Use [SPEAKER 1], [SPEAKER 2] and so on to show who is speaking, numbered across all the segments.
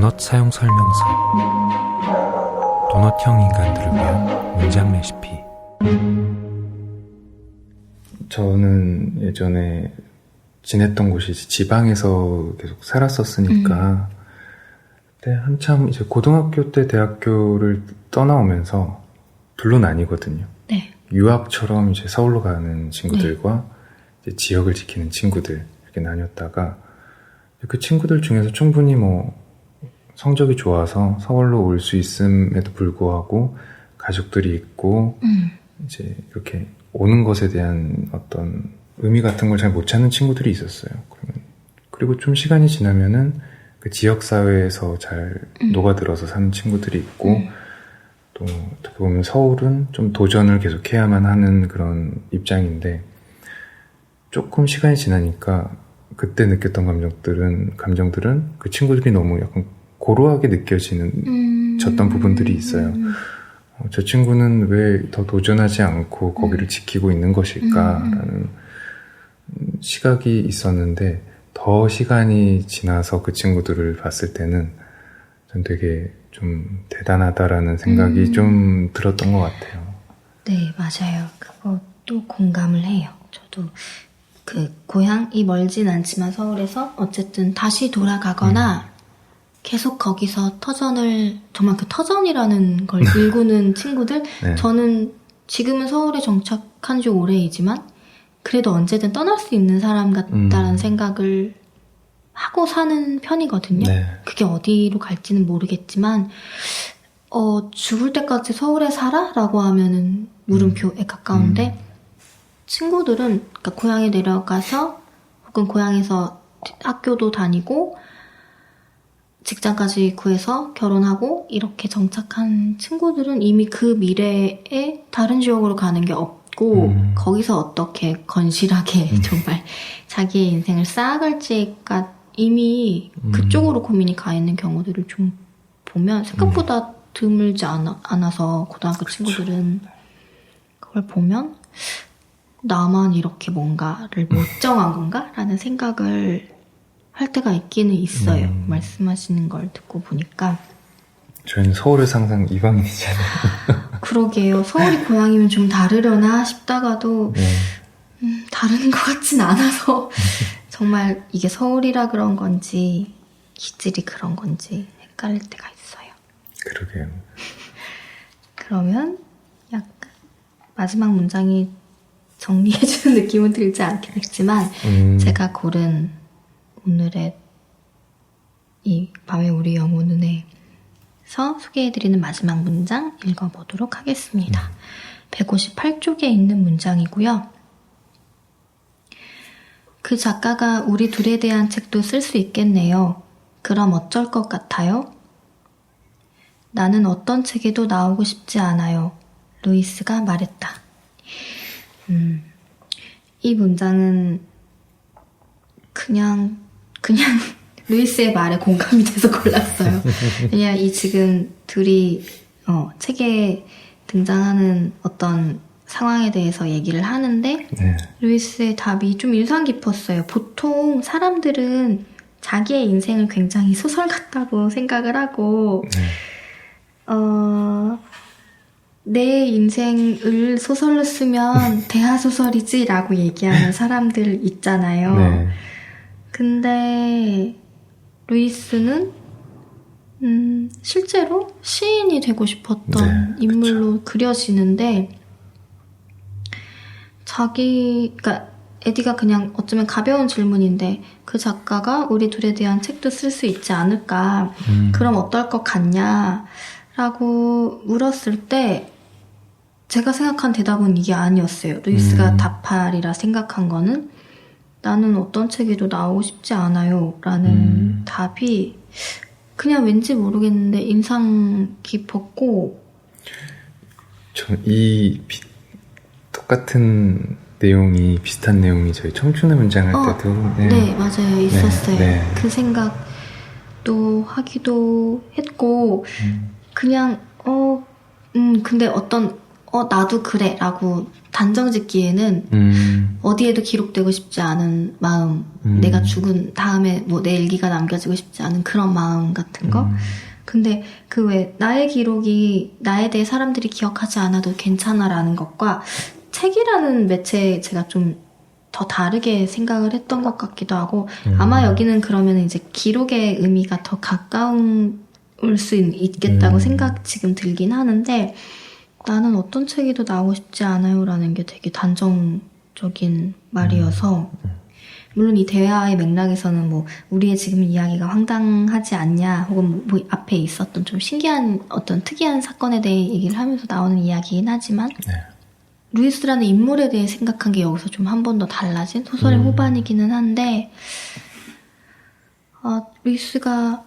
[SPEAKER 1] 도넛 사용 설명서 도넛형 인간들을 위한 문장 레시피
[SPEAKER 2] 저는 예전에 지냈던 곳이 지방에서 계속 살았었으니까 그때 한참 이제 고등학교 때 대학교를 떠나오면서 둘로 나뉘거든요.
[SPEAKER 3] 네.
[SPEAKER 2] 유학처럼 이제 서울로 가는 친구들과 이제 지역을 지키는 친구들 이렇게 나뉘었다가 그 친구들 중에서 충분히 뭐 성적이 좋아서 서울로 올 수 있음에도 불구하고 가족들이 있고
[SPEAKER 3] 음.
[SPEAKER 2] 이제 이렇게 오는 것에 대한 어떤 의미 같은 걸 잘 못 찾는 친구들이 있었어요. 그리고 좀 시간이 지나면은 그 지역 사회에서 잘
[SPEAKER 3] 음.
[SPEAKER 2] 녹아들어서 사는 친구들이 있고
[SPEAKER 3] 음.
[SPEAKER 2] 또 어떻게 보면 서울은 좀 도전을 계속 해야만 하는 그런 입장인데 조금 시간이 지나니까 그때 느꼈던 감정들은 감정들은 그 친구들이 너무 약간 고루하게 느껴지는
[SPEAKER 3] 음.
[SPEAKER 2] 졌던 부분들이 있어요.
[SPEAKER 3] 음.
[SPEAKER 2] 어, 저 친구는 왜 더 도전하지 않고 거기를
[SPEAKER 3] 음.
[SPEAKER 2] 지키고 있는 것일까라는 음, 시각이 있었는데 더 시간이 지나서 그 친구들을 봤을 때는 전 되게 좀 대단하다라는 생각이
[SPEAKER 3] 음.
[SPEAKER 2] 좀 들었던 것 같아요.
[SPEAKER 3] 네, 맞아요. 그것도 공감을 해요. 저도 그 고향이 멀진 않지만 서울에서 어쨌든 다시 돌아가거나
[SPEAKER 2] 음.
[SPEAKER 3] 계속 거기서 터전을 정말 그 터전이라는 걸 일구는 친구들
[SPEAKER 2] 네.
[SPEAKER 3] 저는 지금은 서울에 정착한 지 오래이지만 그래도 언제든 떠날 수 있는 사람 같다라는
[SPEAKER 2] 음.
[SPEAKER 3] 생각을 하고 사는 편이거든요.
[SPEAKER 2] 네.
[SPEAKER 3] 그게 어디로 갈지는 모르겠지만 어, 죽을 때까지 서울에 살아? 라고 하면은 물음표에 가까운데 친구들은 그러니까 고향에 내려가서 혹은 고향에서 학교도 다니고 직장까지 구해서 결혼하고 이렇게 정착한 친구들은 이미 그 미래에 다른 지역으로 가는 게 없고
[SPEAKER 2] 음.
[SPEAKER 3] 거기서 어떻게 건실하게
[SPEAKER 2] 음.
[SPEAKER 3] 정말 자기의 인생을 쌓아갈지가 이미
[SPEAKER 2] 음.
[SPEAKER 3] 그쪽으로 고민이 가 있는 경우들을 좀 보면 생각보다 드물지 않아, 않아서 고등학교
[SPEAKER 2] 그렇죠.
[SPEAKER 3] 친구들은 그걸 보면 나만 이렇게 뭔가를 못 정한 건가? 라는 생각을 할 때가 있기는 있어요.
[SPEAKER 2] 음.
[SPEAKER 3] 말씀하시는 걸 듣고 보니까.
[SPEAKER 2] 저희는 서울에서 항상 이방인이잖아요.
[SPEAKER 3] 그러게요. 서울이 고향이면 좀 다르려나 싶다가도
[SPEAKER 2] 네.
[SPEAKER 3] 음, 다른 것 같진 않아서 정말 이게 서울이라 그런 건지 기질이 그런 건지 헷갈릴 때가 있어요.
[SPEAKER 2] 그러게요.
[SPEAKER 3] 그러면 약간 마지막 문장이 정리해주는 느낌은 들지 않겠지만
[SPEAKER 2] 음,
[SPEAKER 3] 제가 고른 오늘의 이 밤의 우리 영혼 눈에서 소개해드리는 마지막 문장 읽어보도록 하겠습니다. 158쪽에 있는 문장이고요. 그 작가가 우리 둘에 대한 책도 쓸 수 있겠네요. 그럼 어쩔 것 같아요? 나는 어떤 책에도 나오고 싶지 않아요. 루이스가 말했다. 음, 이 문장은 그냥 그냥 루이스의 말에 공감이 돼서 골랐어요. 그냥 이 지금 둘이 어, 책에 등장하는 어떤 상황에 대해서 얘기를 하는데
[SPEAKER 2] 네.
[SPEAKER 3] 루이스의 답이 좀 인상 깊었어요. 보통 사람들은 자기의 인생을 굉장히 소설 같다고 생각을 하고
[SPEAKER 2] 네.
[SPEAKER 3] 어, 내 인생을 소설로 쓰면 대하소설이지라고 얘기하는 사람들 있잖아요.
[SPEAKER 2] 네.
[SPEAKER 3] 근데 루이스는 음, 실제로 시인이 되고 싶었던
[SPEAKER 2] 네,
[SPEAKER 3] 인물로 그려지는데 자기 그러니까 에디가 그냥 어쩌면 가벼운 질문인데 그 작가가 우리 둘에 대한 책도 쓸 수 있지 않을까
[SPEAKER 2] 음,
[SPEAKER 3] 그럼 어떨 것 같냐? 라고 물었을 때 제가 생각한 대답은 이게 아니었어요. 루이스가
[SPEAKER 2] 음.
[SPEAKER 3] 답하리라 생각한 거는 나는 어떤 책에도 나오고 싶지 않아요. 라는
[SPEAKER 2] 음.
[SPEAKER 3] 답이 그냥 왠지 모르겠는데 인상 깊었고
[SPEAKER 2] 전이 똑같은 내용이 비슷한 내용이 저희 청춘의 문장 할
[SPEAKER 3] 어,
[SPEAKER 2] 때도
[SPEAKER 3] 네, 맞아요. 있었어요.
[SPEAKER 2] 네.
[SPEAKER 3] 그 생각도 하기도 했고
[SPEAKER 2] 음,
[SPEAKER 3] 그냥 어, 음, 근데 어떤 어 나도 그래 라고 단정 짓기에는
[SPEAKER 2] 음,
[SPEAKER 3] 어디에도 기록되고 싶지 않은 마음,
[SPEAKER 2] 음.
[SPEAKER 3] 내가 죽은 다음에 뭐 내 일기가 남겨지고 싶지 않은 그런 마음 같은 거.
[SPEAKER 2] 음,
[SPEAKER 3] 근데 그 왜 나의 기록이 나에 대해 사람들이 기억하지 않아도 괜찮아라는 것과 책이라는 매체 제가 좀 더 다르게 생각을 했던 것 같기도 하고
[SPEAKER 2] 음.
[SPEAKER 3] 아마 여기는 그러면 이제 기록의 의미가 더 가까운 수 있- 있겠다고
[SPEAKER 2] 음.
[SPEAKER 3] 생각 지금 들긴 하는데 나는 어떤 책에도 나오고 싶지 않아요라는 게 되게 단정적인 말이어서 물론 이 대화의 맥락에서는 뭐 우리의 지금 이야기가 황당하지 않냐 혹은 뭐 앞에 있었던 좀 신기한 어떤 특이한 사건에 대해 얘기를 하면서 나오는 이야기긴 하지만
[SPEAKER 2] 네.
[SPEAKER 3] 루이스라는 인물에 대해 생각한 게 여기서 좀 한 번 더 달라진 소설의
[SPEAKER 2] 음.
[SPEAKER 3] 후반이기는 한데 어, 루이스가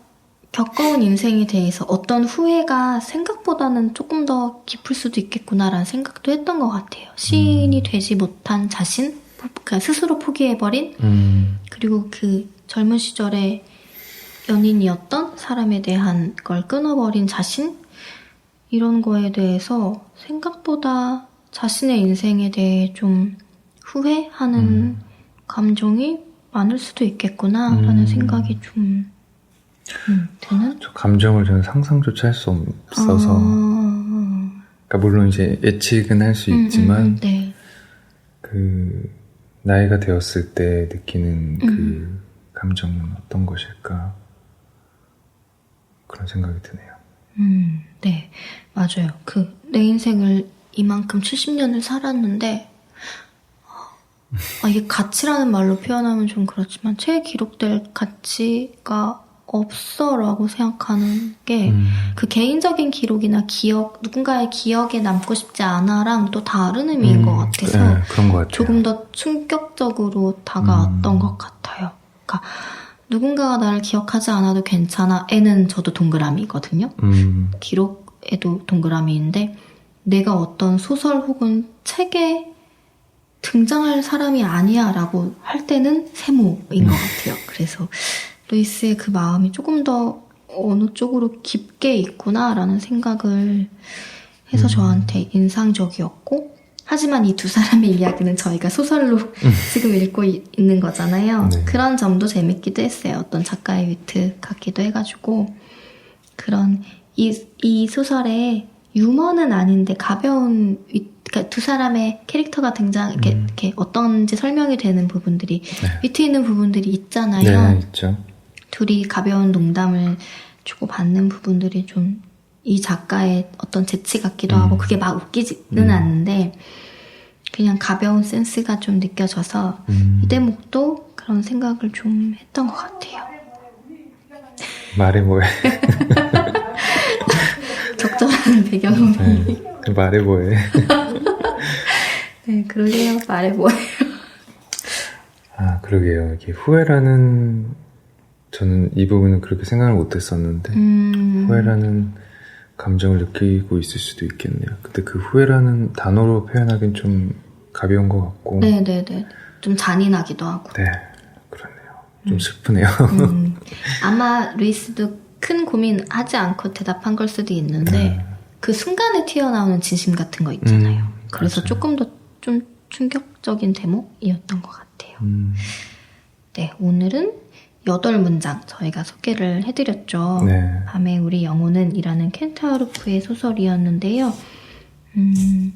[SPEAKER 3] 겪어온 인생에 대해서 어떤 후회가 생각보다는 조금 더 깊을 수도 있겠구나라는 생각도 했던 것 같아요. 시인이 되지 못한 자신, 그러니까 스스로 포기해버린
[SPEAKER 2] 음,
[SPEAKER 3] 그리고 그 젊은 시절에 연인이었던 사람에 대한 걸 끊어버린 자신 이런 거에 대해서 생각보다 자신의 인생에 대해 좀 후회하는
[SPEAKER 2] 음.
[SPEAKER 3] 감정이 많을 수도 있겠구나라는
[SPEAKER 2] 음.
[SPEAKER 3] 생각이 좀 음, 드는.
[SPEAKER 2] 저 감정을 저는 상상조차 할 수 없어서
[SPEAKER 3] 어,
[SPEAKER 2] 그러니까 물론 이제 예측은 할수
[SPEAKER 3] 음,
[SPEAKER 2] 있지만
[SPEAKER 3] 음, 음, 네.
[SPEAKER 2] 그 나이가 되었을 때 느끼는 그
[SPEAKER 3] 음.
[SPEAKER 2] 감정은 어떤 것일까 그런 생각이 드네요.
[SPEAKER 3] 음, 네, 맞아요. 그, 내 인생을 이만큼 70년을 살았는데, 아, 이게 가치라는 말로 표현하면 좀 그렇지만, 최 기록될 가치가 없어라고 생각하는 게,
[SPEAKER 2] 음,
[SPEAKER 3] 그 개인적인 기록이나 기억, 누군가의 기억에 남고 싶지 않아랑 또 다른 의미인
[SPEAKER 2] 음,
[SPEAKER 3] 것 같아서,
[SPEAKER 2] 네, 그런 것 같아요.
[SPEAKER 3] 조금 더 충격적으로 다가왔던
[SPEAKER 2] 음.
[SPEAKER 3] 것 같아요. 그러니까, 누군가가 나를 기억하지 않아도 괜찮아. 애는 저도 동그라미거든요.
[SPEAKER 2] 음,
[SPEAKER 3] 기록에도 동그라미인데 내가 어떤 소설 혹은 책에 등장할 사람이 아니야라고 할 때는 세모인 것 같아요. 그래서 루이스의 그 마음이 조금 더 어느 쪽으로 깊게 있구나라는 생각을 해서
[SPEAKER 2] 음.
[SPEAKER 3] 저한테 인상적이었고 하지만 이 두 사람의 이야기는 저희가 소설로 지금 읽고 이- 있는 거잖아요.
[SPEAKER 2] 네.
[SPEAKER 3] 그런 점도 재밌기도 했어요. 어떤 작가의 위트 같기도 해가지고 그런 이, 이 소설에 유머는 아닌데 가벼운 위, 그러니까 두 사람의 캐릭터가 등장 이렇게,
[SPEAKER 2] 음.
[SPEAKER 3] 이렇게 어떤지 설명이 되는 부분들이
[SPEAKER 2] 네.
[SPEAKER 3] 위트 있는 부분들이 있잖아요.
[SPEAKER 2] 네, 있죠.
[SPEAKER 3] 둘이 가벼운 농담을 주고 받는 부분들이 좀 이 작가의 어떤 재치 같기도
[SPEAKER 2] 음.
[SPEAKER 3] 하고 그게 막 웃기지는
[SPEAKER 2] 음.
[SPEAKER 3] 않는데 그냥 가벼운 센스가 좀 느껴져서
[SPEAKER 2] 음,
[SPEAKER 3] 이 대목도 그런 생각을 좀 했던 것 같아요.
[SPEAKER 2] 말해 뭐해.
[SPEAKER 3] 적절한 배경음이.
[SPEAKER 2] 네, 말해 뭐해.
[SPEAKER 3] 네, 그러게요. 말해 뭐예요.
[SPEAKER 2] 아, 그러게요. 이게 후회라는 저는 이 부분은 그렇게 생각을 못했었는데
[SPEAKER 3] 음,
[SPEAKER 2] 후회라는 감정을 느끼고 있을 수도 있겠네요. 근데 그 후회라는 단어로 표현하기는 좀 가벼운 것 같고
[SPEAKER 3] 네네네. 좀 잔인하기도 하고.
[SPEAKER 2] 네, 그렇네요. 좀 슬프네요.
[SPEAKER 3] 음, 아마 루이스도 큰 고민 하지 않고 대답한 걸 수도 있는데
[SPEAKER 2] 네.
[SPEAKER 3] 그 순간에 튀어나오는 진심 같은 거 있잖아요.
[SPEAKER 2] 음,
[SPEAKER 3] 그래서
[SPEAKER 2] 맞아요.
[SPEAKER 3] 조금 더 좀 충격적인 대목이었던 것 같아요.
[SPEAKER 2] 음,
[SPEAKER 3] 네, 오늘은 여덟 문장 저희가 소개를 해드렸죠.
[SPEAKER 2] 네.
[SPEAKER 3] 밤에 우리 영혼은 이라는 켄타우르프의 소설이었는데요. 음,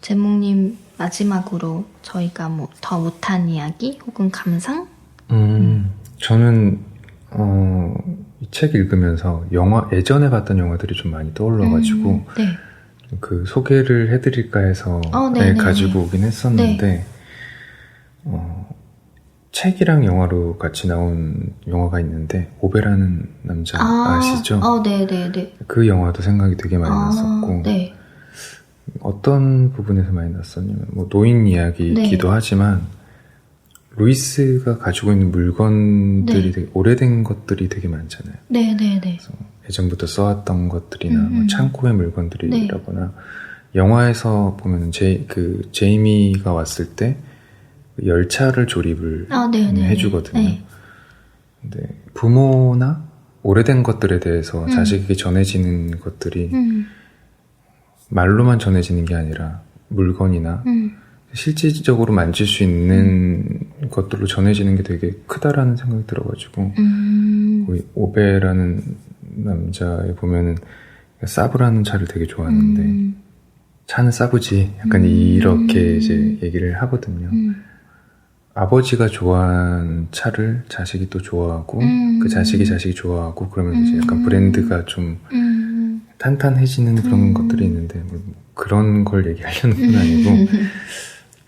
[SPEAKER 3] 제목님 마지막으로 저희가 뭐 더 못한 이야기 혹은 감상?
[SPEAKER 2] 음, 저는 어, 이 책 읽으면서 영화 예전에 봤던 영화들이 좀 많이 떠올라가지고
[SPEAKER 3] 음, 네.
[SPEAKER 2] 그 소개를 해드릴까 해서
[SPEAKER 3] 어,
[SPEAKER 2] 네,
[SPEAKER 3] 네네네.
[SPEAKER 2] 가지고 오긴 했었는데 어, 책이랑 영화로 같이 나온 영화가 있는데 오베라는 남자 아, 시죠
[SPEAKER 3] 어, 네네네.
[SPEAKER 2] 그 영화도 생각이 되게 많이 났었고
[SPEAKER 3] 네.
[SPEAKER 2] 어떤 부분에서 많이 났었냐면 뭐 노인 이야기이기도
[SPEAKER 3] 네.
[SPEAKER 2] 하지만 루이스가 가지고 있는 물건들이
[SPEAKER 3] 네.
[SPEAKER 2] 되게 오래된 것들이 되게 많잖아요.
[SPEAKER 3] 네네네.
[SPEAKER 2] 예전부터 써왔던 것들이나
[SPEAKER 3] 음,
[SPEAKER 2] 뭐
[SPEAKER 3] 음.
[SPEAKER 2] 창고의 물건들이라거나 영화에서 보면 제, 그 제이미가 왔을 때그 열차를 조립을
[SPEAKER 3] 아, 네네네.
[SPEAKER 2] 해주거든요.
[SPEAKER 3] 네.
[SPEAKER 2] 근데 부모나 오래된 것들에 대해서
[SPEAKER 3] 음.
[SPEAKER 2] 자식에게 전해지는 것들이
[SPEAKER 3] 음,
[SPEAKER 2] 말로만 전해지는 게 아니라 물건이나
[SPEAKER 3] 음.
[SPEAKER 2] 실질적으로 만질 수 있는 것들로 전해지는 게 되게 크다라는 생각이 들어가지고
[SPEAKER 3] 음.
[SPEAKER 2] 오베라는 남자에 보면은 사브라는 차를 되게 좋아하는데
[SPEAKER 3] 음.
[SPEAKER 2] 차는 사브지 약간
[SPEAKER 3] 음.
[SPEAKER 2] 이렇게 이제 얘기를 하거든요.
[SPEAKER 3] 음.
[SPEAKER 2] 아버지가 좋아하는 차를 자식이 또 좋아하고
[SPEAKER 3] 음.
[SPEAKER 2] 그 자식이 자식이 좋아하고 그러면 이제 약간
[SPEAKER 3] 음.
[SPEAKER 2] 브랜드가 좀
[SPEAKER 3] 음.
[SPEAKER 2] 탄탄해지는 그런
[SPEAKER 3] 음.
[SPEAKER 2] 것들이 있는데 뭐 그런 걸 얘기하려는 건 아니고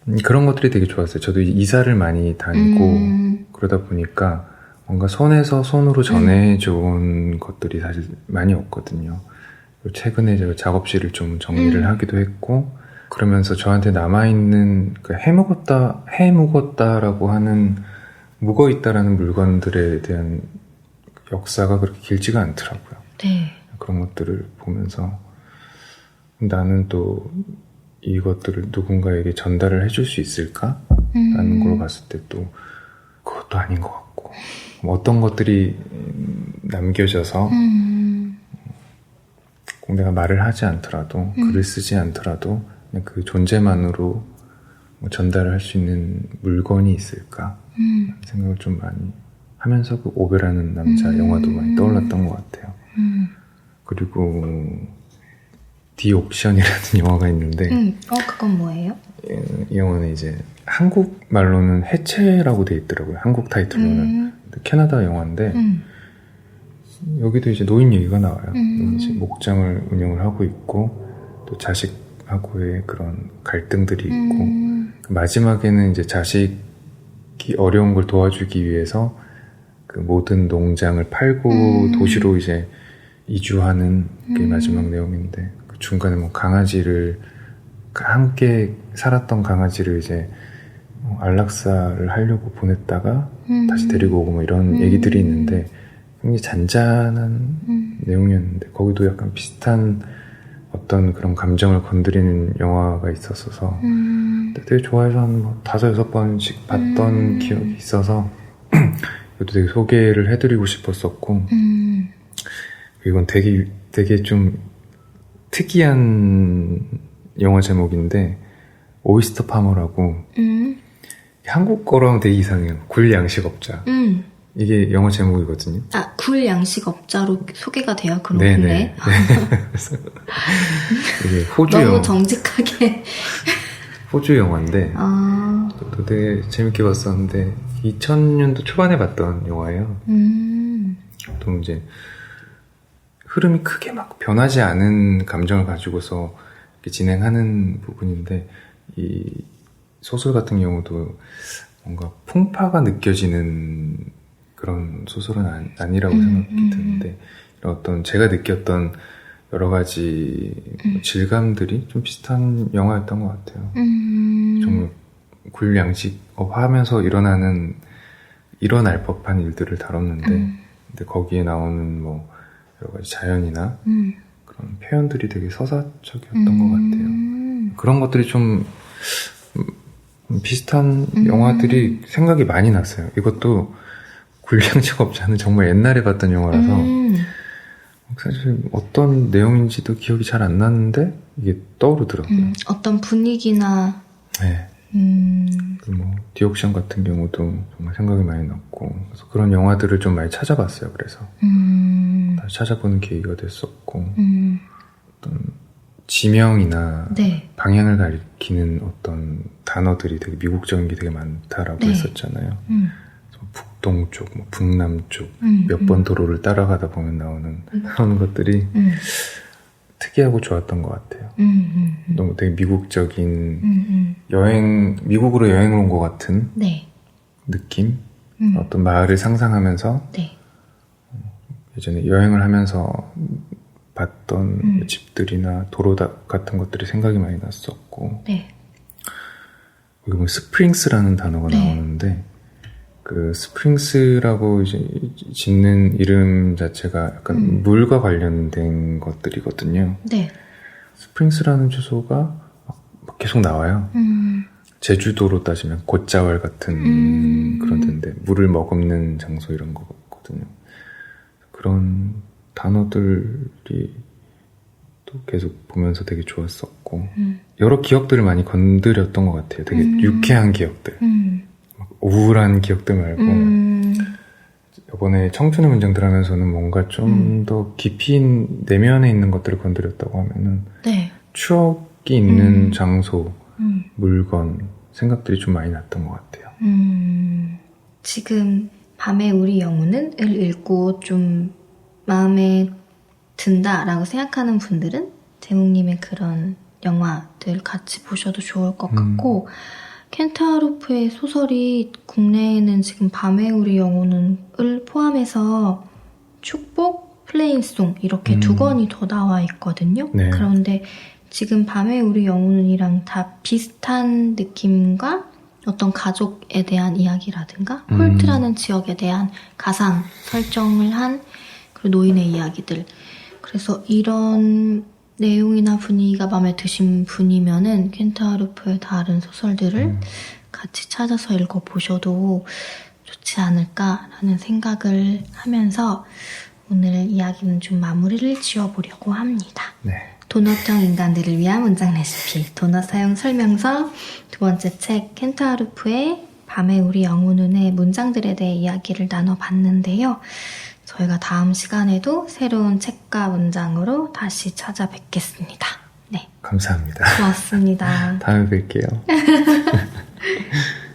[SPEAKER 2] 음, 그런 것들이 되게 좋았어요. 저도 이사를 많이 다니고
[SPEAKER 3] 음.
[SPEAKER 2] 그러다 보니까 뭔가 손에서 손으로 전해준 것들이 사실 많이 없거든요. 최근에 제가 작업실을 좀 정리를
[SPEAKER 3] 음.
[SPEAKER 2] 하기도 했고 그러면서 저한테 남아있는 그 해묵었다, 해묵었다라고 하는 묵어있다라는 물건들에 대한 역사가 그렇게 길지가 않더라고요.
[SPEAKER 3] 네.
[SPEAKER 2] 그런 것들을 보면서 나는 또 이것들을 누군가에게 전달을 해줄 수 있을까? 라는
[SPEAKER 3] 음.
[SPEAKER 2] 걸 봤을 때 또 그것도 아닌 것 같고 뭐 어떤 것들이 음, 남겨져서
[SPEAKER 3] 음.
[SPEAKER 2] 꼭 내가 말을 하지 않더라도
[SPEAKER 3] 음.
[SPEAKER 2] 글을 쓰지 않더라도 그 존재만으로 뭐 전달을 할 수 있는 물건이 있을까
[SPEAKER 3] 음.
[SPEAKER 2] 생각을 좀 많이 하면서 그 오베라는 남자
[SPEAKER 3] 음.
[SPEAKER 2] 영화도 많이 떠올랐던 것 같아요.
[SPEAKER 3] 음.
[SPEAKER 2] 그리고 디 옥션이라는 영화가 있는데
[SPEAKER 3] 음. 어, 그건 뭐예요?
[SPEAKER 2] 이, 이 영화는 이제 한국 말로는 해체라고 돼 있더라고요. 한국 타이틀로는
[SPEAKER 3] 음.
[SPEAKER 2] 캐나다 영화인데
[SPEAKER 3] 음.
[SPEAKER 2] 여기도 이제 노인 얘기가 나와요.
[SPEAKER 3] 음.
[SPEAKER 2] 이제 목장을 운영을 하고 있고 또 자식 하고의 그런 갈등들이 있고
[SPEAKER 3] 음.
[SPEAKER 2] 마지막에는 이제 자식이 어려운 걸 도와주기 위해서 그 모든 농장을 팔고
[SPEAKER 3] 음.
[SPEAKER 2] 도시로 이제 이주하는 게
[SPEAKER 3] 음.
[SPEAKER 2] 마지막 내용인데 그 중간에 뭐 강아지를 그 함께 살았던 강아지를 이제 뭐 안락사를 하려고 보냈다가
[SPEAKER 3] 음.
[SPEAKER 2] 다시 데리고 오고 뭐 이런
[SPEAKER 3] 음.
[SPEAKER 2] 얘기들이 있는데 굉장히 잔잔한
[SPEAKER 3] 음.
[SPEAKER 2] 내용이었는데 거기도 약간 비슷한 어떤 그런 감정을 건드리는 영화가 있었어서
[SPEAKER 3] 음.
[SPEAKER 2] 되게 좋아해서 한뭐 다섯 여섯 번씩 봤던
[SPEAKER 3] 음.
[SPEAKER 2] 기억이 있어서 이것도 되게 소개를 해드리고 싶었었고
[SPEAKER 3] 음.
[SPEAKER 2] 이건 되게 되게 좀 특이한 영화 제목인데 오이스터 파머라고
[SPEAKER 3] 음.
[SPEAKER 2] 한국 하면 되게 이상해요 굴 양식업자
[SPEAKER 3] 음.
[SPEAKER 2] 이게 영화 제목이거든요
[SPEAKER 3] 아, 굴 양식업자로 소개가 돼요, 그런
[SPEAKER 2] 네네
[SPEAKER 3] 굴에?
[SPEAKER 2] 네. 그래서 이게 호주
[SPEAKER 3] 너무
[SPEAKER 2] 영화
[SPEAKER 3] 정직하게.
[SPEAKER 2] 호주 영화인데
[SPEAKER 3] 아,
[SPEAKER 2] 또 되게 재밌게 봤었는데 2000년도 초반에 봤던 영화예요.
[SPEAKER 3] 음.
[SPEAKER 2] 또 이제 흐름이 크게 막 변하지 않은 감정을 가지고서 진행하는 부분인데 이 소설 같은 경우도 뭔가 풍파가 느껴지는 그런 소설은 아니, 라고
[SPEAKER 3] 음,
[SPEAKER 2] 생각이
[SPEAKER 3] 음,
[SPEAKER 2] 드는데 어떤 제가 느꼈던 여러 가지
[SPEAKER 3] 음.
[SPEAKER 2] 질감들이 좀 비슷한 영화였던 것 같아요.
[SPEAKER 3] 음.
[SPEAKER 2] 정말 굴 양식업 하면서 일어나는 일어날 법한 일들을 다뤘는데
[SPEAKER 3] 음.
[SPEAKER 2] 근데 거기에 나오는 뭐 여러 가지 자연이나
[SPEAKER 3] 음.
[SPEAKER 2] 그런 표현들이 되게 서사적이었던 것 같아요.
[SPEAKER 3] 음.
[SPEAKER 2] 그런 것들이 좀 음, 비슷한
[SPEAKER 3] 음.
[SPEAKER 2] 영화들이 생각이 많이 났어요. 이것도 굴 양식업자는 정말 옛날에 봤던 영화라서
[SPEAKER 3] 음.
[SPEAKER 2] 사실 어떤 내용인지도 기억이 잘 안 나는데 이게 떠오르더라고요.
[SPEAKER 3] 음. 어떤 분위기나,
[SPEAKER 2] 네.
[SPEAKER 3] 음.
[SPEAKER 2] 그뭐 디옥션 같은 경우도 정말 생각이 많이 났고 그래서 그런 영화들을 좀 많이 찾아봤어요. 그래서
[SPEAKER 3] 음.
[SPEAKER 2] 다시 찾아보는 계기가 됐었고
[SPEAKER 3] 음.
[SPEAKER 2] 어떤 지명이나
[SPEAKER 3] 네.
[SPEAKER 2] 방향을 가리키는 어떤 단어들이 되게 미국적인 게 되게 많다라고
[SPEAKER 3] 네.
[SPEAKER 2] 했었잖아요.
[SPEAKER 3] 음.
[SPEAKER 2] 북 동쪽, 뭐 북남쪽
[SPEAKER 3] 음.
[SPEAKER 2] 몇번 도로를 따라가다 보면 나오는 그런 것들이
[SPEAKER 3] 음.
[SPEAKER 2] 특이하고 좋았던 것 같아요.
[SPEAKER 3] 음. 음. 음.
[SPEAKER 2] 너무 되게 미국적인
[SPEAKER 3] 음. 음.
[SPEAKER 2] 여행 미국으로 여행을 온 것 같은
[SPEAKER 3] 네.
[SPEAKER 2] 느낌,
[SPEAKER 3] 음.
[SPEAKER 2] 어떤 마을을 상상하면서
[SPEAKER 3] 네.
[SPEAKER 2] 예전에 여행을 하면서 봤던
[SPEAKER 3] 음.
[SPEAKER 2] 집들이나 도로 다- 같은 것들이 생각이 많이 났었고
[SPEAKER 3] 네.
[SPEAKER 2] 여기 뭐 스프링스라는 단어가
[SPEAKER 3] 네.
[SPEAKER 2] 나오는데 그 스프링스라고 이제 짓는 이름 자체가 약간
[SPEAKER 3] 음.
[SPEAKER 2] 물과 관련된 것들이거든요.
[SPEAKER 3] 네.
[SPEAKER 2] 스프링스라는 주소가 막 계속 나와요.
[SPEAKER 3] 음.
[SPEAKER 2] 제주도로 따지면 곶자왈 같은
[SPEAKER 3] 음.
[SPEAKER 2] 그런 데인데 물을 머금는 장소 이런 거거든요. 그런 단어들이 또 계속 보면서 되게 좋았었고
[SPEAKER 3] 음,
[SPEAKER 2] 여러 기억들을 많이 건드렸던 것 같아요. 되게
[SPEAKER 3] 음.
[SPEAKER 2] 유쾌한 기억들,
[SPEAKER 3] 음,
[SPEAKER 2] 막 우울한 기억들 말고
[SPEAKER 3] 음,
[SPEAKER 2] 이번에 청춘의 문장들 하면서는 뭔가 좀
[SPEAKER 3] 음.
[SPEAKER 2] 더 깊이 내면에 있는 것들을 건드렸다고 하면은
[SPEAKER 3] 네.
[SPEAKER 2] 추억이 있는
[SPEAKER 3] 음.
[SPEAKER 2] 장소,
[SPEAKER 3] 음.
[SPEAKER 2] 물건, 생각들이 좀 많이 났던 것 같아요.
[SPEAKER 3] 음, 지금 밤에 우리 영혼은 을 읽고 좀 마음에 든다라고 생각하는 분들은 제목님의 그런 영화들 같이 보셔도 좋을 것
[SPEAKER 2] 음.
[SPEAKER 3] 같고 켄타로프의 소설이 국내에는 지금 밤에 우리 영혼은을 포함해서 축복, 플레인송 이렇게 두
[SPEAKER 2] 음.
[SPEAKER 3] 권이 더 나와 있거든요.
[SPEAKER 2] 네.
[SPEAKER 3] 그런데 지금 밤에 우리 영혼은이랑 다 비슷한 느낌과 어떤 가족에 대한 이야기라든가
[SPEAKER 2] 음.
[SPEAKER 3] 홀트라는 지역에 대한 가상 설정을 한 그리고 노인의 이야기들 그래서 이런 내용이나 분위기가 마음에 드신 분이면은 켄타르프의 다른 소설들을
[SPEAKER 2] 음.
[SPEAKER 3] 같이 찾아서 읽어보셔도 좋지 않을까라는 생각을 하면서 오늘 이야기는 좀 마무리를 지어보려고 합니다.
[SPEAKER 2] 네.
[SPEAKER 3] 도넛형 인간들을 위한 문장 레시피 도넛 사용 설명서 두 번째 책 켄타르프의 밤에 우리 영혼은의 문장들에 대해 이야기를 나눠봤는데요. 저희가 다음 시간에도 새로운 책과 문장으로 다시 찾아뵙겠습니다. 네,
[SPEAKER 2] 감사합니다.
[SPEAKER 3] 고맙습니다.
[SPEAKER 2] 다음에 뵐게요.